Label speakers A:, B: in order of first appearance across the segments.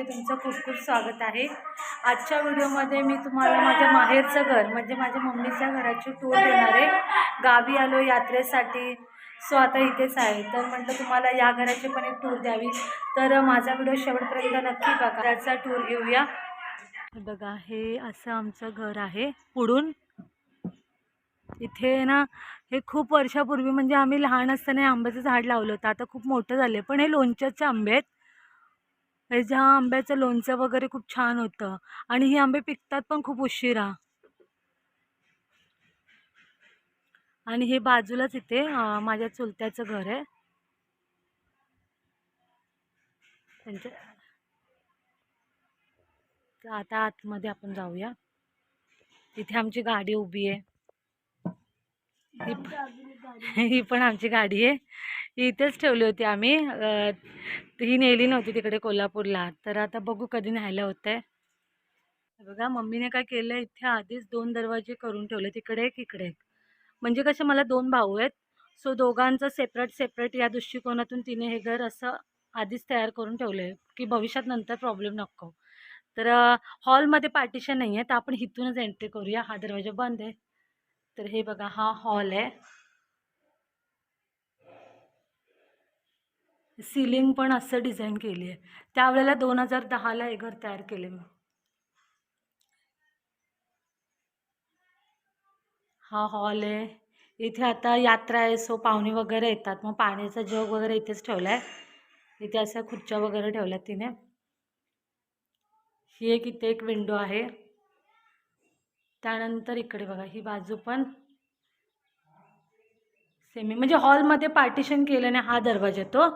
A: ब्लॉगमध्ये तुमचं खूप खूप स्वागत आहे. आजच्या व्हिडिओमध्ये मी तुम्हाला माझ्या माहेरचं घर म्हणजे माझ्या मम्मीच्या घराची टूर देणार आहे. गावी आलो यात्रेसाठी. सो आता इथेच आहे. तर म्हटलं तुम्हाला या घराची पण एक टूर द्यावी. तर माझा व्हिडिओ शेवटपर्यंत नक्की बघा. त्याचा टूर घेऊया. बघा हे असं आमचं घर आहे पुढून. इथे ना हे खूप वर्षापूर्वी म्हणजे आम्ही लहान असताना आंब्याचं झाड लावलं होतं. आता खूप मोठं झालं पण हे लोणच्याचे आंबे आहेत. ह्या आंब्याचं लोणचं वगैरे खूप छान होतं. आणि हे आंबे पिकतात पण खूप उशिरा. आणि हे बाजूलाच इथे माझ्या चुलत्याचं घर आहे. त्यांच्या आता आतमध्ये आपण जाऊया. इथे आमची गाडी उभी आहे. ही पण आमची गाडी आहे. ही इथेच ठेवली होती आम्ही. ही नेली नव्हती तिकडे कोल्हापूरला. तर आता बघू कधी न्यायला होतं आहे बघा मम्मीने काय केलं इथे आधीच दोन दरवाजे करून ठेवले. तिकडे एक इकडे एक. म्हणजे कसं मला दोन भाऊ आहेत. सो दोघांचं सेपरेट सेपरेट या दृष्टिकोनातून तिने हे घर असं आधीच तयार करून ठेवलं आहे की भविष्यात नंतर प्रॉब्लेम नको. तर हॉलमध्ये पार्टिशन नाही आहे तर आपण इथूनच एंट्री करूया. हा दरवाजा बंद आहे. तर हे बघा हा हॉल आहे. सिलिंग पण असं डिझाईन केली आहे. त्यावेळेला दोन हजार दहाला हे घर तयार केले मी. हा हॉल आहे. इथे आता यात्रा आहे सो पाहुणे वगैरे येतात. मग पाण्याचा जग वगैरे इथेच ठेवला आहे इथे अशा खुर्च्या वगैरे ठेवल्या तिने. ही एक इथे एक विंडो आहे. त्यानंतर इकडे बघा ही बाजू पण सेमी म्हणजे हॉलमध्ये पार्टिशन केलं नाही हा दरवाजा तो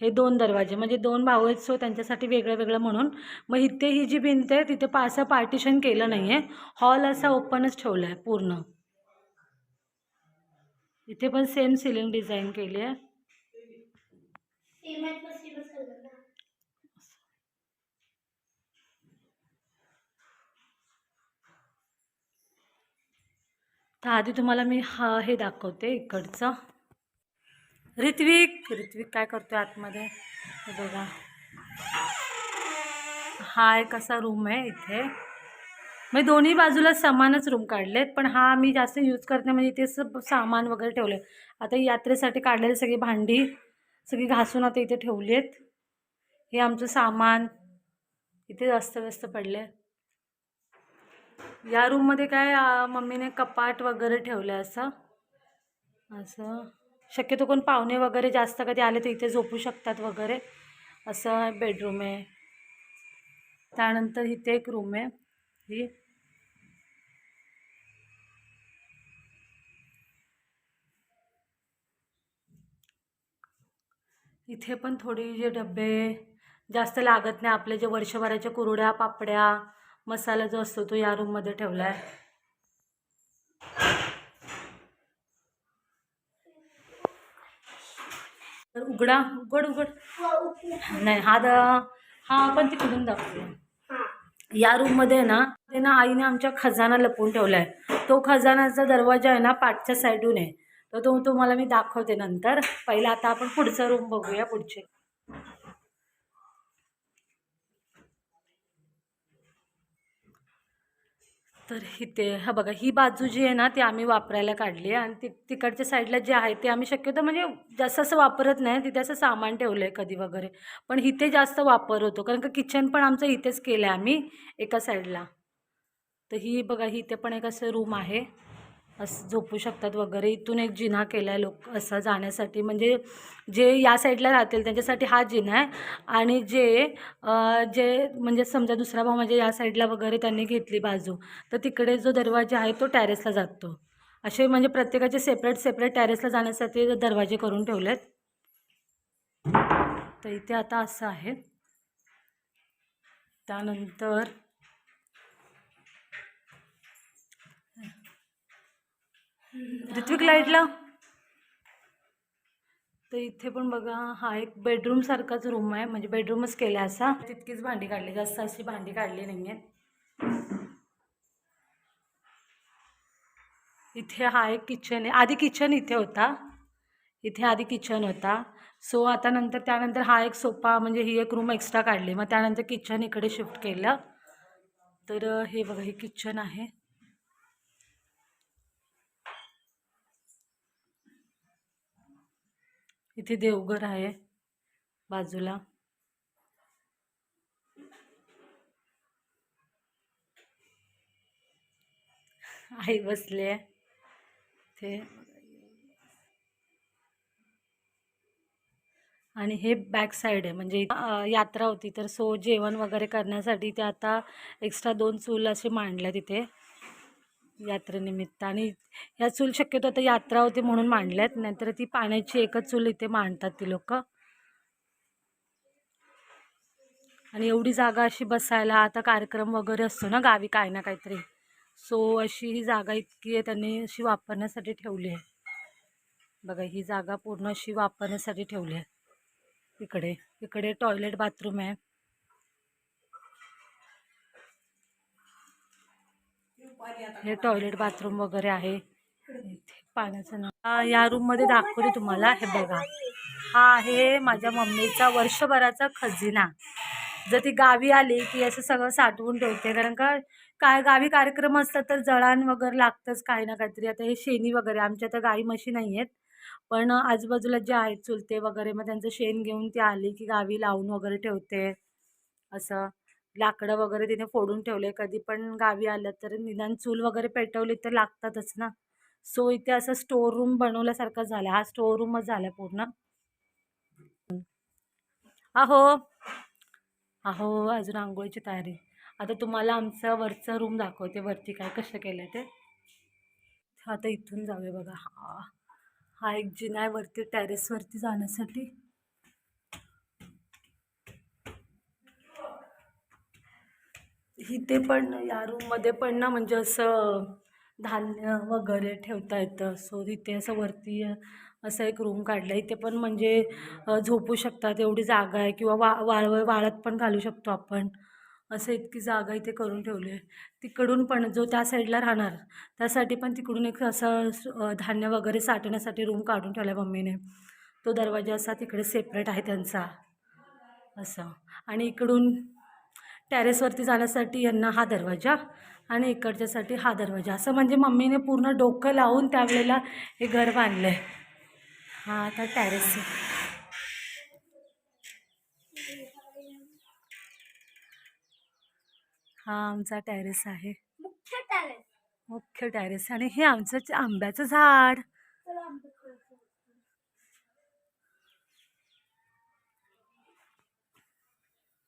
A: हे दोन दरवाजे म्हणजे दोन भाऊ आहेत सो त्यांच्यासाठी वेगळं वेगळं म्हणून. मग इथे ही जी भिंत आहे तिथे पा असं पार्टिशन केलं नाही आहे हॉल असा ओपनच ठेवला आहे पूर्ण. इथे पण सेम सिलिंग डिझाईन केली आहे. तर आधी तुम्हाला मी हा हे दाखवते इकडचं. ऋत्विक ऋत्विक काय करतो आतमध्ये? बघा. हा एक असा रूम आहे इथे. मी दोन्ही बाजूला समानच रूम काढलेत पण हा मी जास्त यूज करते म्हणजे इथे सब सामान वगैरे ठेवले आता यात्रेसाठी काढलेली सगळी भांडी सगळी घासून आता इथे ठेवली आहेत हे आमचं सामान. इथे अस्तव्यस्त पडले. या रूममध्ये काय मम्मीने कपाट वगैरे ठेवलं आहे असं. असं. शक्यतो कोण पाहुणे वगैरे जास्त कधी आले तर इथे झोपू शकतात वगैरे. असं बेडरूम आहे. त्यानंतर इथे एक रूम आहे. ही. इथे पण थोडी जे डबे जास्त लागत नाही. आपले जे वर्षभराच्या कुरड्या पापड्या मसाला जो असतो तो या रूममध्ये ठेवला आहे तर उघडा उघड उघड. नाही हा दा हा आपण तिकडून दाखवूया या रूममध्ये ना ते ना आईने आमच्या खजाना लपवून ठेवला आहे तो खजानाचा दरवाजा आहे ना पाठच्या साईडून आहे. तर तो तुम्हाला मी दाखवते नंतर. पहिला आता आपण पुढचा रूम बघूया पुढचे. तर इथे हा बघा ही बाजू जी आहे ना ती आम्ही वापरायला काढली आहे. आणि ती तिकडच्या साईडला जे आहे ते आम्ही शक्यतो म्हणजे जास्त असं वापरत नाही. तिथे असं सामान ठेवलं आहे कधी वगैरे. पण इथे जास्त वापर होतो. कारण का किचन पण आमचं इथेच केलं आहे आम्ही एका साईडला. तर ही बघा इथे पण एक असं रूम आहे. असं झोपू शकतात वगैरे. इथून एक जिना केला आहे लोक असं जाण्यासाठी. म्हणजे जे या साईडला राहतील त्यांच्यासाठी हा जिना आहे. आणि जे जे म्हणजे समजा दुसरा भाऊ म्हणजे या साईडला वगैरे त्यांनी घेतली बाजू तर तिकडे जो दरवाजा आहे तो टॅरेसला जातो. असे म्हणजे प्रत्येकाचे सेपरेट सेपरेट टॅरेसला जाण्यासाठी दरवाजे करून ठेवले आहेत तर इथे आता असं आहे. त्यानंतर ऋत्विक लाइट लाव तर इथे पण बघा हा एक बेडरूम सारखाच रूम आहे. म्हणजे बेडरूमच केला असा. तितकीच भांडी काढली. जास्त अशी भांडी काढली नाही आहेत इथे हा एक किचन आहे. आधी किचन इथे होता. इथे आधी किचन होता. सो आता नंतर त्यानंतर हा एक सोफा म्हणजे ही एक रूम एक्स्ट्रा काढली. मग त्यानंतर किचन इकडे शिफ्ट केलं. तर हे बघा हे किचन आहे. इथे देवघर आहे बाजूला. आई बसली आहे. ते आणि हे बॅक साईड आहे. म्हणजे यात्रा होती तर सो जेवण वगैरे करण्यासाठी ते आता एक्स्ट्रा दोन चूल असे मांडल्या तिथे यात्रेनिमित्त. आणि ह्या चूल शक्यतो आता यात्रा होती म्हणून मांडल्यात नाहीतर ती पाण्याची एकच चूल इथे मांडतात ती लोक. आणि एवढी जागा अशी बसायला आता कार्यक्रम वगैरे असतो ना गावी काय ना काहीतरी. सो अशी ही जागा इतकी आहे त्यांनी अशी वापरण्यासाठी ठेवली आहे. बघा ही जागा पूर्ण अशी वापरण्यासाठी ठेवली आहे. इकडे इकडे टॉयलेट बाथरूम आहे. हे टॉयलेट बाथरूम वगैरे आहे. पाण्याचं ना हा, या रूममध्ये दाखवते तुम्हाला. हे बघा. हा आहे माझ्या मम्मीचा वर्षभराचा खजिना. जर ती गावी आली की असं सगळं साठवून ठेवते. कारण का काय गावी कार्यक्रम असतात तर जळान वगैरे लागतंच काही ना काहीतरी. आता हे शेणी वगैरे आमच्या तर गाई म्हशी नाही आहेत पण आजूबाजूला जे आहेत चुलते वगैरे मग त्यांचं शेण घेऊन ती आली की गावी लावून वगैरे ठेवते. असं. लाकडं वगैरे तिने फोडून ठेवले. कधी पण गावी आलं तर निदान चूल वगैरे पेटवली तर लागतातच ना. सो इथे असं स्टोर रूम बनवल्यासारखं झालं. हा स्टोर रूमच झाला पूर्ण. अहो. अहो अजून आंघोळीची तयारी. आता तुम्हाला आमचं वरचं रूम दाखवते. वरती काय कसं केलं ते. आता इथून जाऊया बघा. हा. हा एक जिना आहे. वरती टेरेसवरती जाण्यासाठी. इथे पण या रूममध्ये पण ना म्हणजे असं धान्य वगैरे ठेवता येतं. सो तिथे असं वरती असं एक रूम काढला इथे पण म्हणजे झोपू शकतात. एवढी जागा आहे. किंवा वा वाळव वाळत पण घालू शकतो आपण. असं इतकी जागा इथे करून ठेवली आहे तिकडून पण जो त्या साईडला राहणार त्यासाठी पण तिकडून एक असं धान्य वगैरे साठवण्यासाठी रूम काढून ठेवला आहे मम्मीने. तो दरवाजा असा तिकडे सेपरेट आहे त्यांचा. असं. आणि इकडून टेरेसवरती जाण्यासाठी यांना हा दरवाजा आणि इकडच्यासाठी हा दरवाजा. असं म्हणजे मम्मीने पूर्ण डोकं लावून त्यावेळेला हे घर बांधलं आहे हा आता टॅरेस हा आमचा टॅरेस आहे.
B: मुख्य
A: टॅरेस. आणि हे आमचं आंब्याचं झाड
B: चला आंबे खायचं.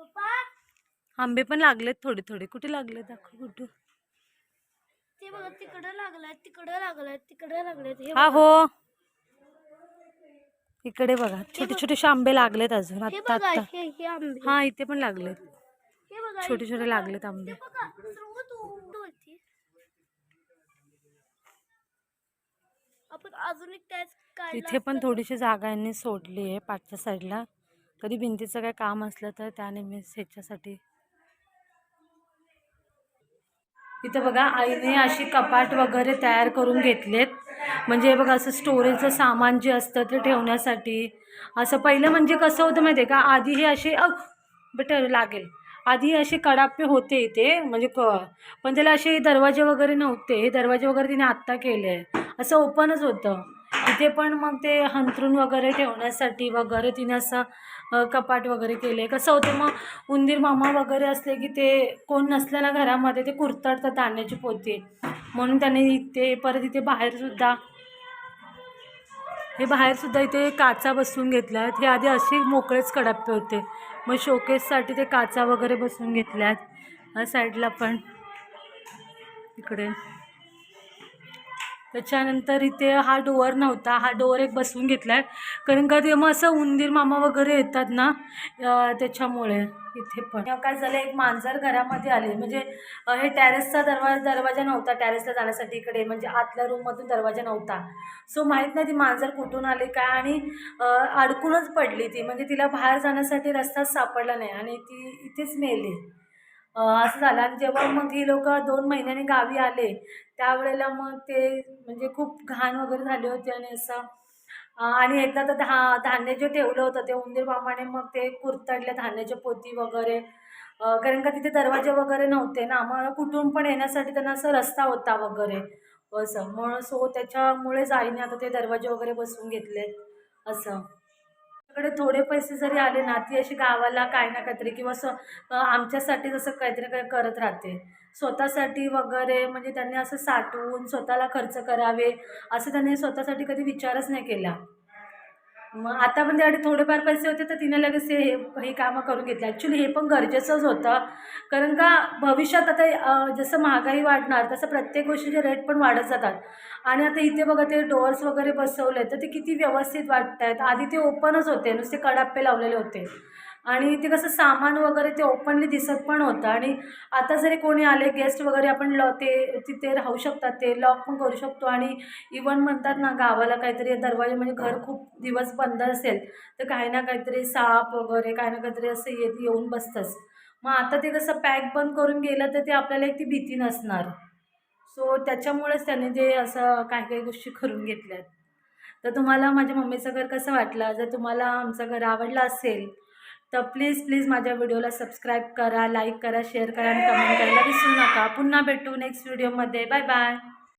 B: पप्पा
A: आंबे पण लागलेत थोडे थोडे कुठे लागले दाखव कुठं?
B: ते बघा तिकडं लागलाय तिकडं लागलाय तिकडं लागलाय हे
A: हा. हो. इकडे बघा छोटे छोटेसे आंबे लागलेत अजून
B: बघा
A: आत्ता.
B: हे आंबे.
A: इथे पण लागलेत.
B: हे बघा
A: छोटे छोटे लागलेत आंबे.
B: आपण अजून
A: इथे पण थोडीशी जागा यांनी सोडली आहे पाठच्या साईडला. कधी भिंतीचं काय काम असलं तर त्याने मी ह्याच्यासाठी इथं बघा आईने अशी कपाट वगैरे तयार करून घेतलेत. म्हणजे हे बघा असं स्टोरेजचं सामान जे असतं ते ठेवण्यासाठी. असं पहिलं म्हणजे कसं होतं माहिती आहे का? आधी हे असे अग बेटर लागेल. आधी हे असे कडापे होते इथे म्हणजे क पण त्याला असे दरवाजे वगैरे नव्हते. हे दरवाजे वगैरे तिने आत्ता केले. आहे असं ओपनच होतं. तिथे पण मग ते हंतरून वगैरे ठेवण्यासाठी वगैरे तिने असं कपाट वगैरे केले. कसं होतं मग उंदीर मामा वगैरे असले की ते कोण नसलं ना घरामध्ये ते कुरतडतात धान्याची पोती. म्हणून त्याने इथे परत इथे बाहेरसुद्धा हे बाहेरसुद्धा इथे काचा बसवून घेतल्या आहेत हे आधी असे मोकळेच कडाप्पे होते. मग शोकेससाठी ते काचा वगैरे बसवून घेतल्या आहेत साईडला पण. इकडे. त्याच्यानंतर इथे हा डोअर नव्हता हा डोअर एक बसवून घेतला आहे कारण का ते मग असं उंदीर मामा वगैरे येतात ना त्याच्यामुळे इथे पण. काय झालं एक मांजर घरामध्ये आली. म्हणजे हे टॅरेसचा दरवाजा दरवाजा नव्हता टॅरेसला जाण्यासाठी इकडे. म्हणजे आतल्या रूममधून दरवाजा नव्हता. सो माहीत नाही ती मांजर कुठून आली काय आणि अडकूनच पडली ती. म्हणजे तिला बाहेर जाण्यासाठी रस्ताच सापडला नाही आणि ती इथेच मेली. असं झालं. आणि जेव्हा मग ही लोक दोन महिन्याने गावी आले त्यावेळेला मग ते म्हणजे खूप घाण वगैरे झाले होते आणि असं आणि एकदा तर धा धान्य जे ठेवलं होतं ते उंदीर बामाने मग ते कुरतडले धान्याचे पोती वगैरे. कारण का तिथे दरवाजे वगैरे नव्हते ना मग कुठून पण येण्यासाठी त्यांना असं रस्ता होता वगैरे. असं. मग सो त्याच्यामुळेच आईने आता ते दरवाजे वगैरे बसवून घेतले असं. कडे थोडे पैसे जरी आले ना ती अशी गावाला काय ना काहीतरी किंवा स्व आमच्यासाठी जसं काहीतरी काही करत राहते. स्वतःसाठी वगैरे म्हणजे त्यांनी असं साठवून स्वतःला खर्च करावे असं त्यांनी स्वतःसाठी कधी विचारच नाही केला. मग आता पण त्यासाठी थोडेफार पैसे होते तर तिने लगेच ते हे कामं करून घेतली. ॲक्च्युली हे पण गरजेचंच होतं. कारण का भविष्यात आता जसं महागाई वाढणार तसं प्रत्येक गोष्टीचे रेट पण वाढत जातात. आणि आता इथे बघा ते डोअर्स वगैरे बसवले तर ते किती व्यवस्थित वाटत आहेत आधी ते ओपनच होते नुसते कडाप्पे लावलेले होते. आणि ते कसं सामान वगैरे ते ओपनली दिसत पण होतं. आणि आता जरी कोणी आले गेस्ट वगैरे आपण लॉ ते तिथे राहू शकतात ते लॉक पण करू शकतो. आणि इवन म्हणतात ना गावाला काहीतरी दरवाजे म्हणजे घर खूप दिवस बंद असेल तर काही ना काहीतरी साप वगैरे काही ना काहीतरी असं येत येऊन बसतंच. मग आता ते कसं पॅक बंद करून गेलं तर ते आपल्याला एक ती भीती नसणार. सो त्याच्यामुळेच त्यांनी ते असं काही काही गोष्टी करून घेतल्यात. तर तुम्हाला माझ्या मम्मीचं घर कसं वाटलं? जर तुम्हाला आमचं घर आवडलं असेल तर प्लीज प्लीज माझ्या व्हिडिओला सबस्क्राईब करा लाईक करा शेअर करा आणि कमेंट करायला विसरू नका. पुन्हा भेटू नेक्स्ट व्हिडिओमध्ये बाय बाय